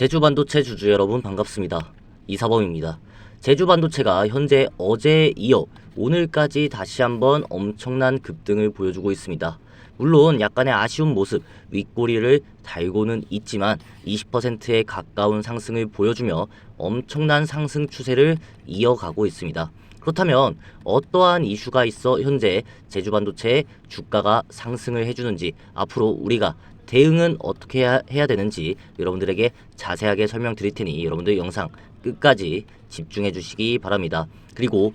제주 반도체 주주 여러분 반갑습니다. 이사범입니다. 제주 반도체가 현재 어제에 이어 오늘까지 다시 한번 엄청난 급등을 보여주고 있습니다. 물론 약간의 아쉬운 모습, 윗꼬리를 달고는 있지만 20%에 가까운 상승을 보여주며 엄청난 상승 추세를 이어가고 있습니다. 그렇다면 어떠한 이슈가 있어 현재 제주 반도체의 주가가 상승을 해주는지 앞으로 우리가 대응은 어떻게 해야, 되는지 여러분들에게 자세하게 설명드릴 테니 여러분들 영상 끝까지 집중해 주시기 바랍니다. 그리고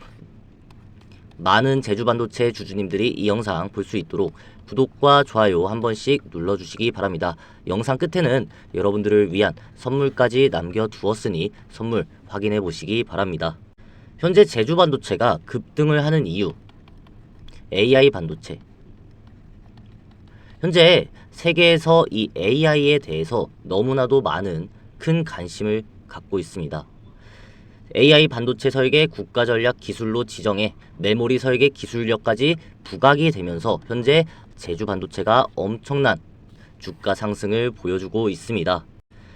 많은 제주반도체 주주님들이 이 영상 볼 수 있도록 구독과 좋아요 한 번씩 눌러주시기 바랍니다. 영상 끝에는 여러분들을 위한 선물까지 남겨두었으니 선물 확인해 보시기 바랍니다. 현재 제주반도체가 급등을 하는 이유 AI 반도체 현재 세계에서 이 AI에 대해서 너무나도 많은 큰 관심을 갖고 있습니다. AI 반도체 설계 국가 전략 기술로 지정해 메모리 설계 기술력까지 부각이 되면서 현재 제주 반도체가 엄청난 주가 상승을 보여주고 있습니다.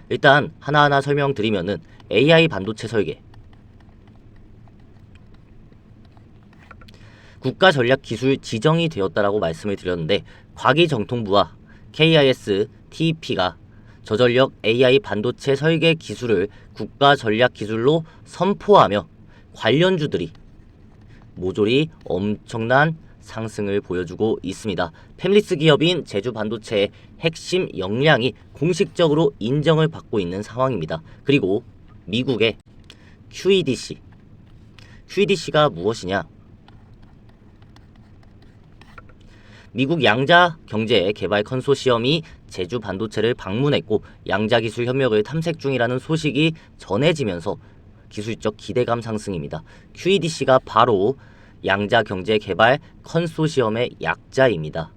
일단 하나하나 설명드리면은 AI 반도체 설계 국가 전략 기술 지정이 되었다라고 말씀을 드렸는데 과기정통부와 KIS, TEP가 저전력 AI 반도체 설계 기술을 국가 전략 기술로 선포하며 관련주들이 모조리 엄청난 상승을 보여주고 있습니다. 팸리스 기업인 제주 반도체의 핵심 역량이 공식적으로 인정을 받고 있는 상황입니다. 그리고 미국의 QEDC, QEDC가 무엇이냐? 미국 양자 경제 개발 컨소시엄이 제주 반도체를 방문했고 양자 기술 협력을 탐색 중이라는 소식이 전해지면서 기술적 기대감 상승입니다. QEDC가 바로 양자 경제 개발 컨소시엄의 약자입니다.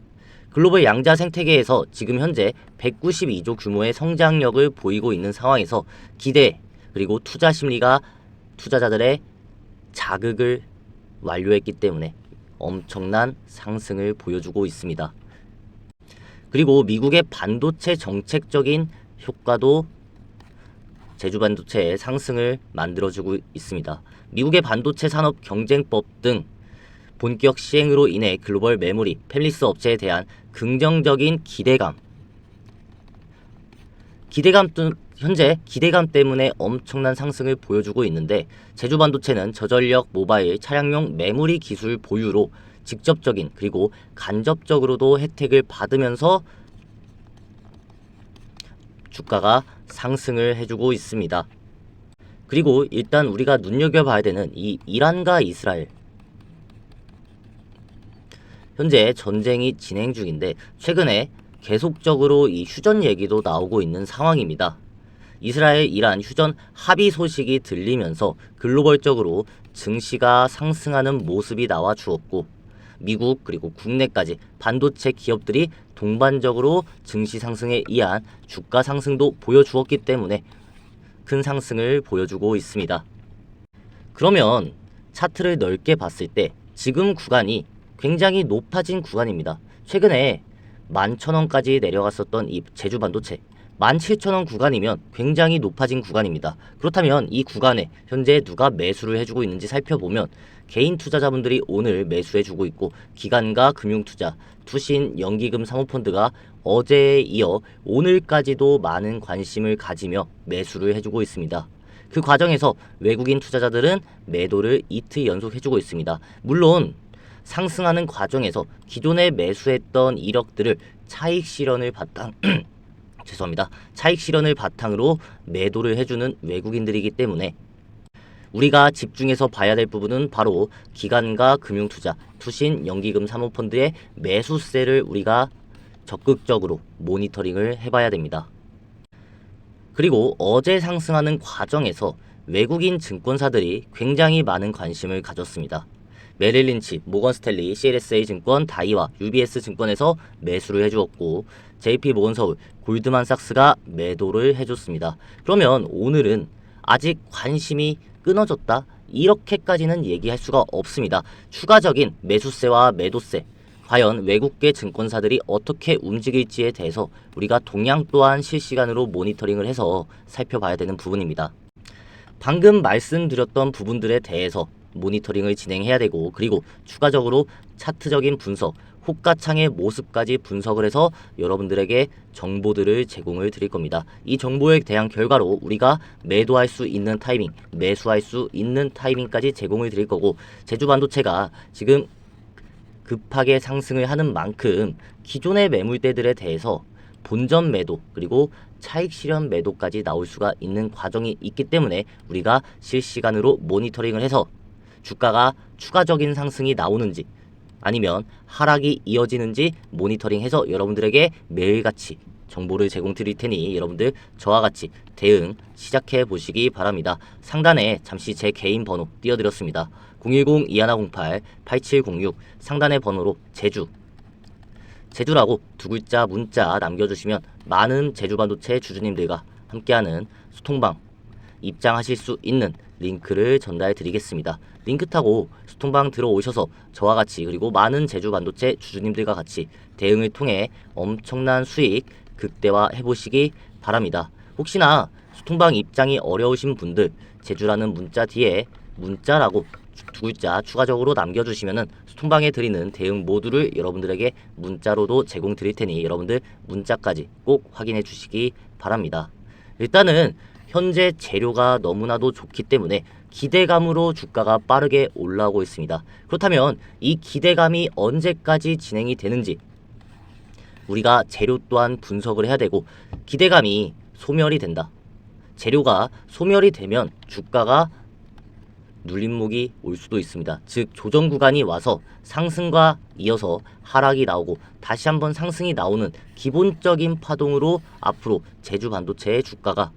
글로벌 양자 생태계에서 지금 현재 192조 규모의 성장력을 보이고 있는 상황에서 기대 그리고 투자 심리가 투자자들의 자극을 완료했기 때문에 엄청난 상승을 보여주고 있습니다. 그리고 미국의 반도체 정책적인 효과도 제주 반도체의 상승을 만들어주고 있습니다. 미국의 반도체 산업 경쟁법 등 본격 시행으로 인해 글로벌 메모리, 펠리스 업체에 대한 긍정적인 기대감, 기대감 등 현재 기대감 때문에 엄청난 상승을 보여주고 있는데 제주 반도체는 저전력 모바일 차량용 메모리 기술 보유로 직접적인 그리고 간접적으로도 혜택을 받으면서 주가가 상승을 해주고 있습니다. 그리고 일단 우리가 눈여겨봐야 되는 이 이란과 이스라엘 현재 전쟁이 진행 중인데 최근에 계속적으로 이 휴전 얘기도 나오고 있는 상황입니다. 이스라엘 이란 휴전 합의 소식이 들리면서 글로벌적으로 증시가 상승하는 모습이 나와 주었고 미국 그리고 국내까지 반도체 기업들이 동반적으로 증시 상승에 의한 주가 상승도 보여주었기 때문에 큰 상승을 보여주고 있습니다. 그러면 차트를 넓게 봤을 때 지금 구간이 굉장히 높아진 구간입니다. 최근에 11,000원까지 내려갔었던 이 제주 반도체 17,000원 구간이면 굉장히 높아진 구간입니다. 그렇다면 이 구간에 현재 누가 매수를 해주고 있는지 살펴보면 개인 투자자분들이 오늘 매수해주고 있고 기관과 금융투자, 투신, 연기금 사모펀드가 어제에 이어 오늘까지도 많은 관심을 가지며 매수를 해주고 있습니다. 그 과정에서 외국인 투자자들은 매도를 이틀 연속 해주고 있습니다. 물론 상승하는 과정에서 기존에 매수했던 이력들을 차익 실현을 바탕 죄송합니다. 차익 실현을 바탕으로 매도를 해주는 외국인들이기 때문에 우리가 집중해서 봐야 될 부분은 바로 기관과 금융투자, 투신, 연기금 사모펀드의 매수세를 우리가 적극적으로 모니터링을 해봐야 됩니다. 그리고 어제 상승하는 과정에서 외국인 증권사들이 굉장히 많은 관심을 가졌습니다. 메릴 린치, 모건 스탠리, CLSA 증권, 다이와 UBS 증권에서 매수를 해주었고 JP 모건 서울, 골드만삭스가 매도를 해줬습니다. 그러면 오늘은 아직 관심이 끊어졌다? 이렇게까지는 얘기할 수가 없습니다. 추가적인 매수세와 매도세 과연 외국계 증권사들이 어떻게 움직일지에 대해서 우리가 동향 또한 실시간으로 모니터링을 해서 살펴봐야 되는 부분입니다. 방금 말씀드렸던 부분들에 대해서 모니터링을 진행해야 되고 그리고 추가적으로 차트적인 분석, 호가창의 모습까지 분석을 해서 여러분들에게 정보들을 제공을 드릴 겁니다. 이 정보에 대한 결과로 우리가 매도할 수 있는 타이밍, 매수할 수 있는 타이밍까지 제공을 드릴 거고 제주 반도체가 지금 급하게 상승을 하는 만큼 기존의 매물대들에 대해서 본전 매도 그리고 차익 실현 매도까지 나올 수가 있는 과정이 있기 때문에 우리가 실시간으로 모니터링을 해서 주가가 추가적인 상승이 나오는지 아니면 하락이 이어지는지 모니터링해서 여러분들에게 매일같이 정보를 제공 드릴 테니 여러분들 저와 같이 대응 시작해 보시기 바랍니다. 상단에 잠시 제 개인 번호 띄워드렸습니다. 010-2108-8706 상단의 번호로 제주 제주라고 두 글자 문자 남겨주시면 많은 제주반도체 주주님들과 함께하는 소통방 입장하실 수 있는 링크를 전달해 드리겠습니다. 링크 타고 소통방 들어오셔서 저와 같이 그리고 많은 제주 반도체 주주님들과 같이 대응을 통해 엄청난 수익 극대화 해 보시기 바랍니다. 혹시나 소통방 입장이 어려우신 분들 제주라는 문자 뒤에 문자라고 두 글자 추가적으로 남겨주시면은 소통방에 드리는 대응 모두를 여러분들에게 문자로도 제공 드릴 테니 여러분들 문자까지 꼭 확인해 주시기 바랍니다. 일단은 현재 재료가 너무나도 좋기 때문에 기대감으로 주가가 빠르게 올라오고 있습니다. 그렇다면 이 기대감이 언제까지 진행이 되는지 우리가 재료 또한 분석을 해야 되고 기대감이 소멸이 된다. 재료가 소멸이 되면 주가가 눌림목이 올 수도 있습니다. 즉 조정 구간이 와서 상승과 이어서 하락이 나오고 다시 한번 상승이 나오는 기본적인 파동으로 앞으로 제주 반도체의 주가가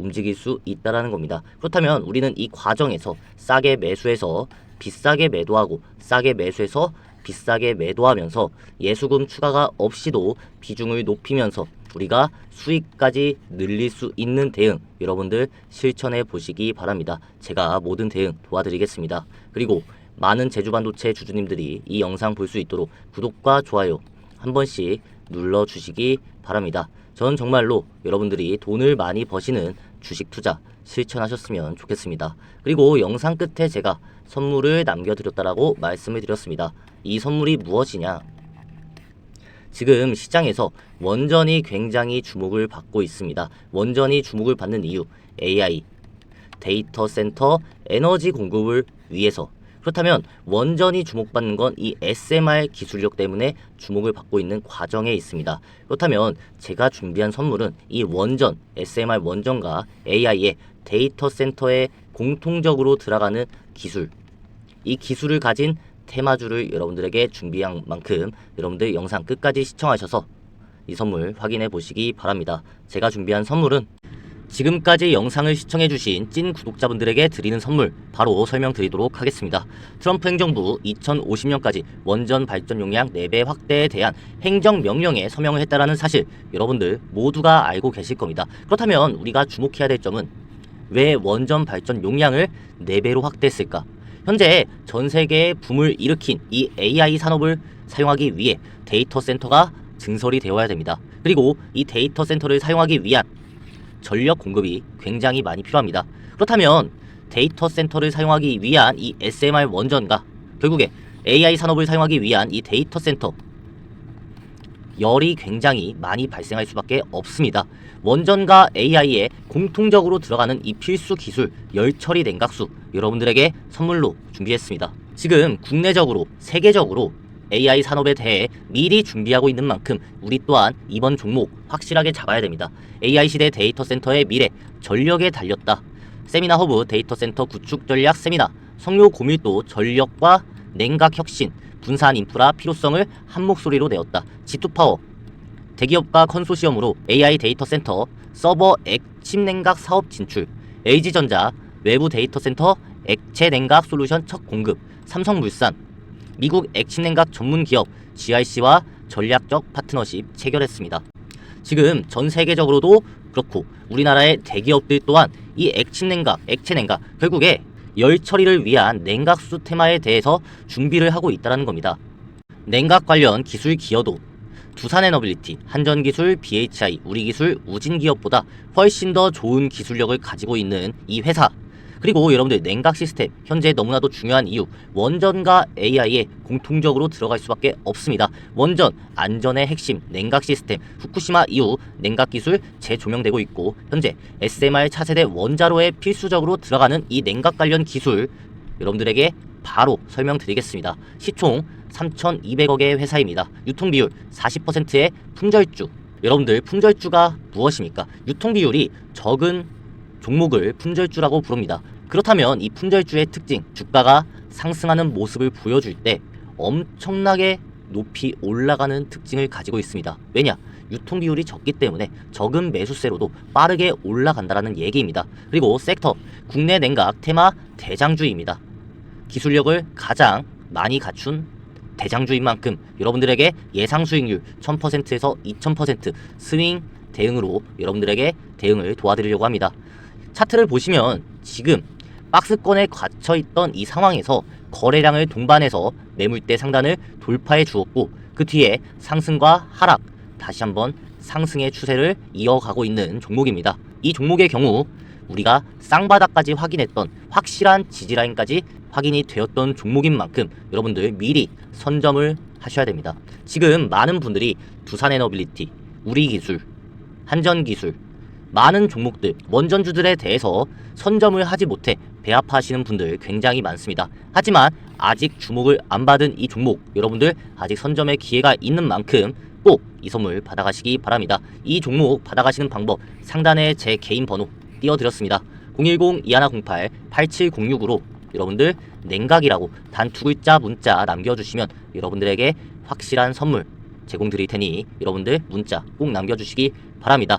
움직일 수 있다라는 겁니다. 그렇다면 우리는 이 과정에서 싸게 매수해서 비싸게 매도하고 싸게 매수해서 비싸게 매도하면서 예수금 추가가 없이도 비중을 높이면서 우리가 수익까지 늘릴 수 있는 대응 여러분들 실천해 보시기 바랍니다. 제가 모든 대응 도와드리겠습니다. 그리고 많은 제주반도체 주주님들이 이 영상 볼 수 있도록 구독과 좋아요 한 번씩 눌러 주시기 바랍니다. 전 정말로 여러분들이 돈을 많이 버시는 주식 투자 실천하셨으면 좋겠습니다. 그리고 영상 끝에 제가 선물을 남겨드렸다라고 말씀을 드렸습니다. 이 선물이 무엇이냐? 지금 시장에서 원전이 굉장히 주목을 받고 있습니다. 원전이 주목을 받는 이유 AI, 데이터 센터, 에너지 공급을 위해서 그렇다면 원전이 주목받는 건 이 SMR 기술력 때문에 주목을 받고 있는 과정에 있습니다. 그렇다면 제가 준비한 선물은 이 원전, SMR 원전과 AI의 데이터 센터에 공통적으로 들어가는 기술, 이 기술을 가진 테마주를 여러분들에게 준비한 만큼 여러분들 영상 끝까지 시청하셔서 이 선물 확인해 보시기 바랍니다. 제가 준비한 선물은 지금까지 영상을 시청해주신 찐 구독자분들에게 드리는 선물 바로 설명드리도록 하겠습니다. 트럼프 행정부 2050년까지 원전 발전 용량 4배 확대에 대한 행정명령에 서명을 했다라는 사실 여러분들 모두가 알고 계실 겁니다. 그렇다면 우리가 주목해야 될 점은 왜 원전 발전 용량을 4배로 확대했을까? 현재 전 세계에 붐을 일으킨 이 AI 산업을 사용하기 위해 데이터 센터가 증설이 되어야 됩니다. 그리고 이 데이터 센터를 사용하기 위한 전력 공급이 굉장히 많이 필요합니다. 그렇다면 데이터 센터를 사용하기 위한 이 SMR 원전과 결국에 AI 산업을 사용하기 위한 이 데이터 센터 열이 굉장히 많이 발생할 수밖에 없습니다. 원전과 AI에 공통적으로 들어가는 이 필수 기술 열 처리 냉각수 여러분들에게 선물로 준비했습니다. 지금 국내적으로 세계적으로 AI 산업에 대해 미리 준비하고 있는 만큼 우리 또한 이번 종목 확실하게 잡아야 됩니다. AI 시대 데이터 센터의 미래 전력에 달렸다. 세미나 허브 데이터 센터 구축 전략 세미나 성료 고밀도 전력과 냉각 혁신 분산 인프라 필요성을 한 목소리로 내었다. G2파워 대기업과 컨소시엄으로 AI 데이터 센터 서버 액침 냉각 사업 진출 LG전자 외부 데이터 센터 액체 냉각 솔루션 첫 공급 삼성물산 미국 액침 냉각 전문 기업 GIC와 전략적 파트너십 체결했습니다. 지금 전 세계적으로도 그렇고 우리나라의 대기업들 또한 이 액침 냉각, 액체 냉각 결국에 열 처리를 위한 냉각수 테마에 대해서 준비를 하고 있다는 겁니다. 냉각 관련 기술 기여도 두산에너빌리티, 한전기술, BHI, 우리기술, 우진기업보다 훨씬 더 좋은 기술력을 가지고 있는 이 회사 그리고 여러분들 냉각 시스템 현재 너무나도 중요한 이유 원전과 AI에 공통적으로 들어갈 수밖에 없습니다. 원전 안전의 핵심 냉각 시스템 후쿠시마 이후 냉각 기술 재조명되고 있고 현재 SMR 차세대 원자로에 필수적으로 들어가는 이 냉각 관련 기술 여러분들에게 바로 설명드리겠습니다. 시총 3,200억의 회사입니다. 유통 비율 40%의 품절주. 여러분들 품절주가 무엇입니까? 유통 비율이 적은 종목을 품절주라고 부릅니다. 그렇다면 이 품절주의 특징, 주가가 상승하는 모습을 보여줄 때 엄청나게 높이 올라가는 특징을 가지고 있습니다. 왜냐? 유통 비율이 적기 때문에 적은 매수세로도 빠르게 올라간다라는 얘기입니다. 그리고 섹터, 국내 냉각 테마 대장주입니다. 기술력을 가장 많이 갖춘 대장주인 만큼 여러분들에게 예상 수익률 1000%에서 2000% 스윙 대응으로 여러분들에게 대응을 도와드리려고 합니다. 차트를 보시면 지금 박스권에 갇혀 있던 이 상황에서 거래량을 동반해서 매물대 상단을 돌파해 주었고 그 뒤에 상승과 하락 다시 한번 상승의 추세를 이어가고 있는 종목입니다. 이 종목의 경우 우리가 쌍바닥까지 확인했던 확실한 지지라인까지 확인이 되었던 종목인 만큼 여러분들 미리 선점을 하셔야 됩니다. 지금 많은 분들이 두산 에너빌리티, 우리 기술, 한전 기술 많은 종목들, 원전주들에 대해서 선점을 하지 못해 배합하시는 분들 굉장히 많습니다. 하지만 아직 주목을 안 받은 이 종목 여러분들 아직 선점의 기회가 있는 만큼 꼭 이 선물 받아가시기 바랍니다. 이 종목 받아가시는 방법 상단에 제 개인 번호 띄워드렸습니다. 010-2108-8706으로 여러분들 냉각이라고 단 두 글자 문자 남겨주시면 여러분들에게 확실한 선물 제공드릴 테니 여러분들 문자 꼭 남겨주시기 바랍니다.